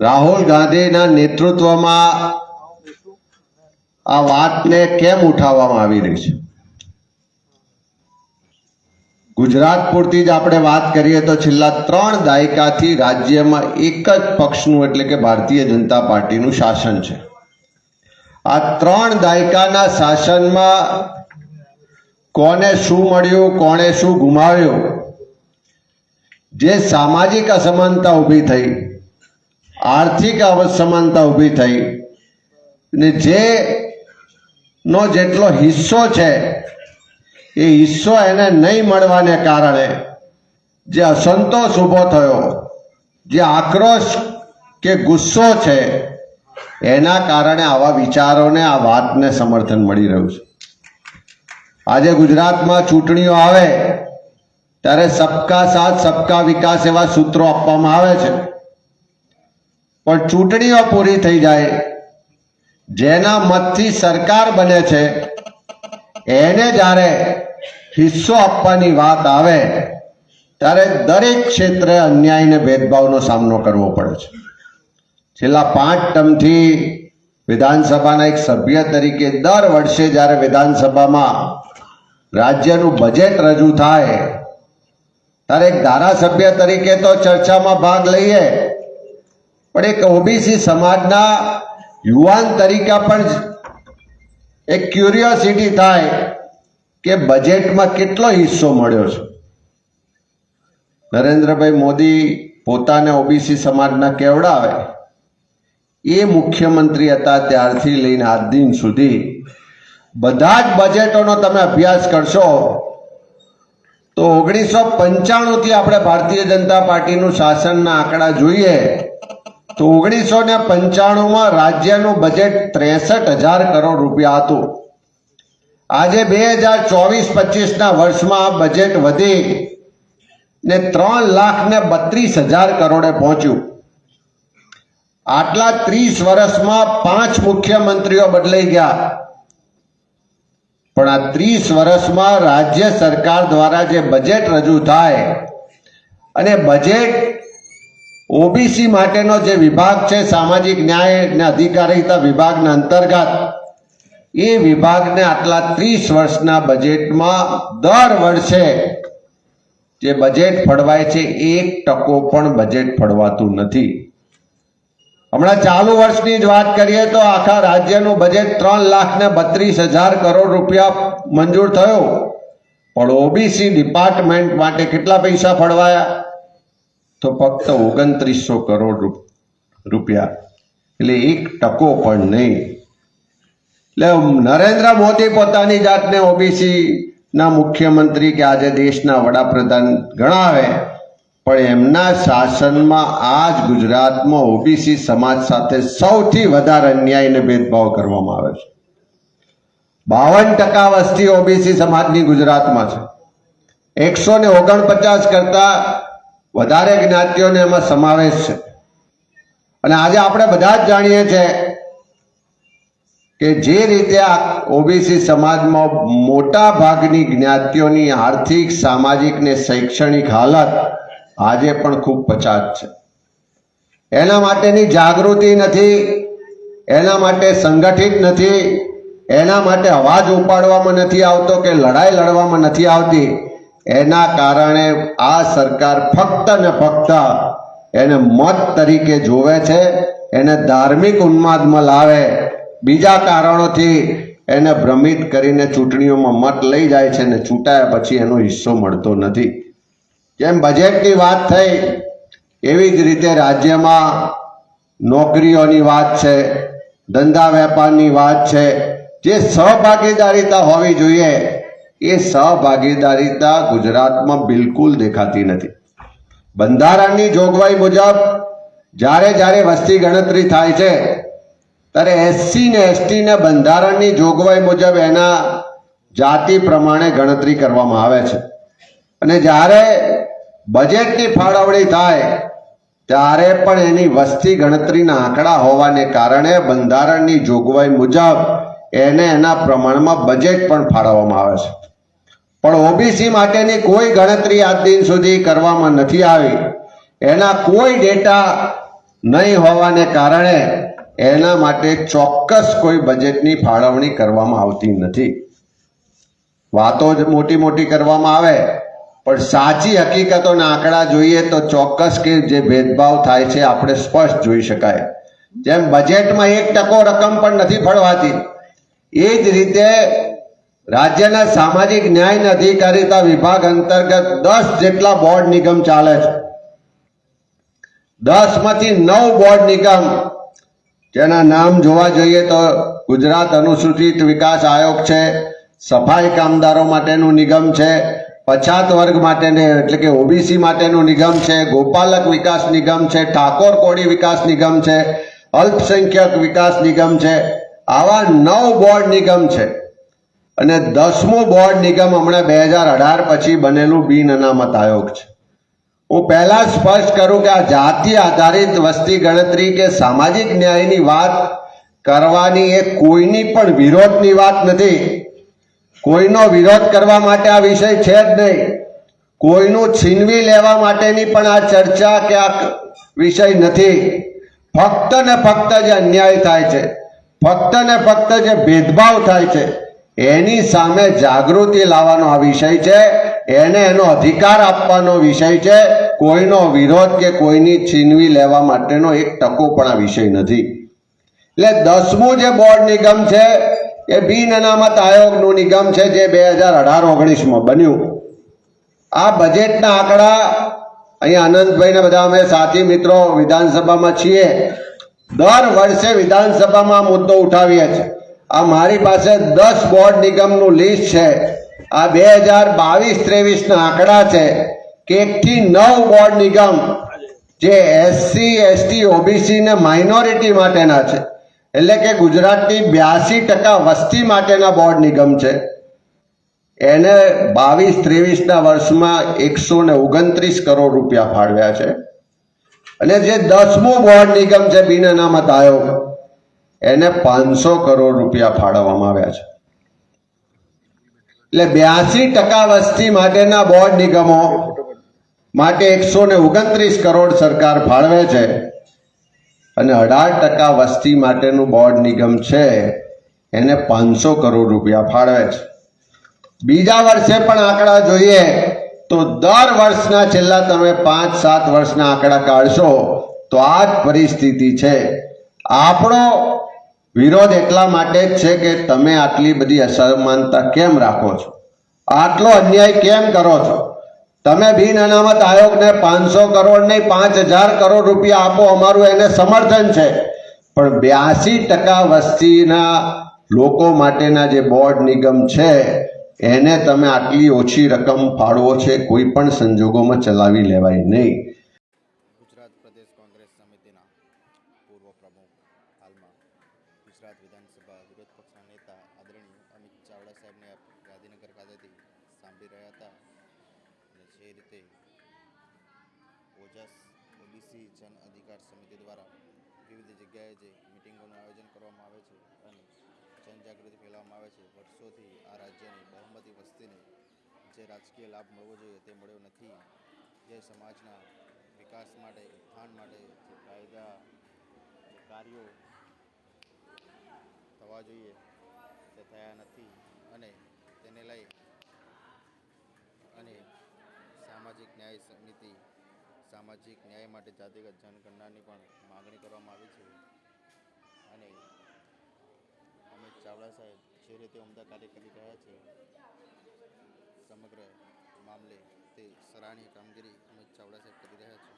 રાહુલ ગાંધીના નેતૃત્વમાં આ વાતને કેમ ઉઠાવવામાં આવી રહી છે? ગુજરાત પૂરતી જ આપણે વાત કરીએ તો છેલ્લા ત્રણ દાયકાથી રાજ્યમાં એક જ પક્ષનું એટલે કે ભારતીય જનતા પાર્ટીનું શાસન છે. આ ત્રણ દાયકાના શાસનમાં કોને શું મળ્યું, કોણે શું ગુમાવ્યું, જે સામાજિક અસમાનતા ઊભી થઈ આર્થિક અસમાનતા ઊભી થઈ. ને જે નો જેટલો હિસ્સો છે, એ હિસ્સો એને નહીં મળવાને કારણે જે અસંતોષ ઊભો થયો, જે આક્રોશ કે ગુસ્સો છે, એના કારણે આવા વિચારોને, આ વાતને સમર્થન મળી રહ્યું છે. આજે ગુજરાતમાં ચૂંટણીઓ આવે, ત્યારે સબકા સાથ, સબકા વિકાસ એવા સૂત્રો આપવામાં આવે છે. પણ ચૂંટણીઓ પૂરી થઈ જાય, જેના મતથી સરકાર બને છે, એને જ્યારે હિસ્સો આપવાની વાત આવે, ત્યારે દરેક ક્ષેત્રે અન્યાયને ભેદભાવનો સામનો કરવો પડે છે. છેલ્લા પાંચ ટર્મથી વિધાનસભાના એક સભ્ય તરીકે દર વર્ષે જ્યારે વિધાનસભામાં રાજ્યનું બજેટ રજૂ થાય, ત્યારે એક ધારાસભ્ય તરીકે તો ચર્ચામાં ભાગ લઈએ પણ એક ઓબીસી સમાજના યુવાન તરીકે પણ એક ક્યુરિયોસિટી થાય કે બજેટમાં કેટલો હિસ્સો મળ્યો છે. નરેન્દ્રભાઈ મોદી પોતાને ઓબીસી સમાજના કેવડાવે? એ મુખ્યમંત્રી હતા ત્યારથી લઈને આજ દિન સુધી. બધા જ બજેટોનો તમે અભ્યાસ કરશો તો ઓગણીસો પંચાણુંથી આપણે ભારતીય જનતા પાર્ટીનું શાસનના આંકડા જોઈએ. તો ઓગણીસો ને પંચાણુંમાં રાજ્યનું બજેટ ત્રેસઠ હજાર કરોડ રૂપિયા હતું. આજે બે હજાર ચોવીસ પચીસના વર્ષમાં બજેટ વધી ને ત્રણ લાખ ને બત્રીસ હજાર કરોડે પહોંચ્યું. આટલા ત્રીસ વર્ષમાં પાંચ મુખ્યમંત્રીઓ બદલાઈ ગયા. પણ આ ત્રીસ વર્ષમાં રાજ્ય સરકાર દ્વારા જે બજેટ રજૂ થાય અને બજેટ ઓબીસી માટેનો જે વિભાગ છે, સામાજિક ન્યાય અને અધિકારીતા વિભાગના અંતર્ગત, એ વિભાગને આટલા ત્રીસ વર્ષના બજેટમાં દર વર્ષે જે બજેટ ફળવાય છે, એક ટકો પણ બજેટ ફળવાતું નથી. હમણાં ચાલુ વર્ષની જ વાત કરીએ તો આખા રાજ્યનું બજેટ ત્રણ લાખ ને બત્રીસ હજાર કરોડ રૂપિયા મંજૂર થયો. પણ ઓબીસી ડિપાર્ટમેન્ટ માટે કેટલા પૈસા ફળવાયા? તો ફક્ત ઓગણત્રીસો કરોડ રૂપિયા. એટલે એક ટકો પણ નહીં. એટલે નરેન્દ્ર મોદી પોતાની જાતને ઓબીસી ના મુખ્યમંત્રી કે આજે દેશના વડાપ્રધાન ગણાવે, પણ એમના શાસનમાં આજ ગુજરાતમાં ઓબીસી સમાજ સાથે સૌથી વધારે અન્યાય અને ભેદભાવ કરવામાં આવે છે. બાવન ટકા વસ્તી ઓબીસી સમાજની ગુજરાતમાં છે. એકસો ને ઓગણપચાસ કરતા વધારે જ્ઞાતિઓને એમાં સમાવેશ છે. અને આજે આપણે બધા જ જાણીએ છીએ કે જે રીતે આ ઓબીસી સમાજમાં મોટા ભાગની જ્ઞાતિઓની આર્થિક, સામાજિક ને શૈક્ષણિક હાલત આજે પણ ખૂબ પછાત છે. એના માટેની જાગૃતિ નથી, એના માટે સંગઠિત નથી, એના માટે અવાજ ઉપાડવામાં નથી આવતો કે લડાઈ લડવામાં નથી આવતી. એના કારણે આ સરકાર ફક્ત ને ફક્ત એને મત તરીકે જોવે છે, એને ધાર્મિક ઉન્માદમાં લાવે. બીજા કારણોથી એને ભ્રમિત કરીને ચૂંટણીઓમાં મત લઈ જાય છે ને ચૂંટાયા પછી એનો હિસ્સો મળતો નથી. જેમ બજેટની વાત થઈ, એવી જ રીતે રાજ્યમાં નોકરીઓની વાત છે, ધંધા વેપારની વાત છે, જે સહભાગીદારીતા હોવી જોઈએ એ સહભાગીદારીતા ગુજરાતમાં બિલકુલ દેખાતી નથી. બંધારણની જોગવાઈ મુજબ જ્યારે જ્યારે વસ્તી ગણતરી થાય છે, ત્યારે એસસી ને એસટી ને બંધારણની જોગવાઈ મુજબ એના જાતિ પ્રમાણે ગણતરી કરવામાં આવે છે. અને જ્યારે બજેટની ફાળવણી થાય, ત્યારે પણ એની વસ્તી ગણતરીના આંકડા હોવાને કારણે બંધારણની જોગવાઈ મુજબ એને એના પ્રમાણમાં બજેટ પણ ફાળવવામાં આવે છે. પણ ઓબીસી માટેની કોઈ ગણતરી આજ દિન સુધી કરવામાં નથી આવી. એના કોઈ ડેટા નહીં હોવાને કારણે એના માટે ચોક્કસ કોઈ બજેટની ફાળવણી કરવામાં આવતી નથી. વાતો જ મોટી મોટી કરવામાં આવે, પણ સાચી હકીકતોના આંકડા જોઈએ તો ચોક્કસ કે જે ભેદભાવ થાય છે આપણે સ્પષ્ટ જોઈ શકાય. જેમ બજેટમાં એક ટકો રકમ પણ નથી ફળવાતી, એ જ રીતે રાજ્યના સામાજિક ન્યાય અને અધિકારીતા વિભાગ અંતર્ગત દસ જેટલા બોર્ડ નિગમ ચાલે છે. દસમાંથી નવ બોર્ડ નિગમ, જેના નામ જોવા જોઈએ તો ગુજરાત અનુસૂચિત વિકાસ આયોગ છે, સફાઈ કામદારો માટેનું નિગમ છે, પછાત વર્ગ માટેને એટલે કે ઓબીસી માટેનું નિગમ છે, ગોપાલક વિકાસ નિગમ છે, ઠાકોર કોડી વિકાસ નિગમ છે, અલ્પસંખ્યક વિકાસ નિગમ છે, આવા નવ બોર્ડ નિગમ છે. અને દસમું બોર્ડ નિગમ હમણાં બે હજાર અઢાર પછી બનેલું બિન અનામત આયોગ છે. હું પહેલા સ્પષ્ટ કરું કે આ જાતિ આધારિત વસ્તી ગણતરી કે સામાજિક ન્યાયની વાત કરવાની એ કોઈની પણ વિરોધની વાત નથી. કોઈનો વિરોધ કરવા માટે આ વિષય છે જ નહીં. કોઈનું છીનવી લેવા માટેની પણ આ ચર્ચા કે આ વિષય નથી. ફક્ત ને ફક્ત જે અન્યાય થાય છે, ફક્ત ને ફક્ત જે ભેદભાવ થાય છે એની સામે જાગૃતિ લાવવાનો આ વિષય છે. એને એનો અધિકાર આપવાનો વિષય છે. કોઈનો વિરોધ કે કોઈની છીનવી લેવા માટેનો એક ટકો પણ આ વિષય નથી. એટલે દસમું જે બોર્ડ નિગમ છે, એ બિન અનામત આયોગનું નિગમ છે જે બે હજાર અઢાર, ઓગણીસમાં બન્યું. આ બજેટના આંકડા અહીંયા આનંદભાઈને બધા અમે સાથી મિત્રો વિધાનસભામાં છીએ. દર વર્ષે વિધાનસભામાં મુદ્દો ઉઠાવીએ છીએ. આ મારી પાસે દસ બોર્ડ નિગમનું લિસ્ટ છે. આ બે હજાર બાવીસ ત્રેવીસના આંકડા છે. કે એકથી નવ બોર્ડ નિગમ જે એસસી એસટી ઓબીસી ને માઇનોરિટી માટેના છે. એટલે કે ગુજરાતની બ્યાસી ટકા વસ્તી માટેના બોર્ડ નિગમ છે. એને બાવીસ ત્રેવીસના વર્ષમાં એકસો ને ઓગણત્રીસ કરોડ રૂપિયા ફાળવ્યા છે. અને જે દસમું બોર્ડ નિગમ છે, બિન અનામત આયોગ એને પાંચસો કરોડ રૂપિયા ફાળવવામાં આવ્યા છે. એટલે બ્યાસી ટકા વસ્તી માટેના બોર્ડ નિગમો માટે એકસો ને ઓગણત્રીસ કરોડ સરકાર ફાળવે છે અને અઢાર ટકા વસ્તી માટેનું બોર્ડ નિગમ છે એને પાંચસો કરોડ રૂપિયા ફાળવે છે. બીજા વર્ષે પણ આંકડા જોઈએ તો દર વર્ષના છેલ્લા તમે પાંચ સાત વર્ષના આંકડા કાઢશો તો આ જ પરિસ્થિતિ છે. આપણો વિરોધ એટલા માટે જ છે કે તમે આટલી બધી અસમાનતા કેમ રાખો છો? આટલો અન્યાય કેમ કરો છો? તમે બિન અનામત આયોગને પાંચસો કરોડ નહીં, પાંચ હજાર કરોડ રૂપિયા આપો, અમારું એને સમર્થન છે. પણ બ્યાસી ટકા વસ્તીના લોકો માટેના જે બોર્ડ નિગમ છે, એને તમે આટલી ઓછી રકમ ફાળવો છે, કોઈ પણ સંજોગોમાં ચલાવી લેવાય નહીં. સાંભળી રહ્યા હતા. અને જે રીતે ઓજસ ઓબીસી જન અધિકાર સમિતિ દ્વારા વિવિધ જગ્યાએ જે મિટિંગોનું આયોજન કરવામાં આવે છે અને જનજાગૃતિ ફેલાવવામાં આવે છે, વર્ષોથી આ રાજ્યની બહુમતી વસ્તીને જે રાજકીય લાભ મળવો જોઈએ તે મળ્યો નથી. જે સમાજના વિકાસ માટે, ઉત્થાન માટે જે કાયદા કાર્યો થવા જોઈએ તે થયા નથી અને તેને લઈ અને સામાજિક ન્યાય સમિતિ, સામાજિક ન્યાય માટે જાતિગત જનગણનાની પણ માગણી કરવામાં આવી છે. અને અમિત ચાવડા સાહેબ જે રીતે ઉમદા કાર્ય કરી રહ્યા છે, સમગ્ર મામલે તે સરાહનીય કામગીરી અમિત ચાવડા સાહેબ કરી રહ્યા છે.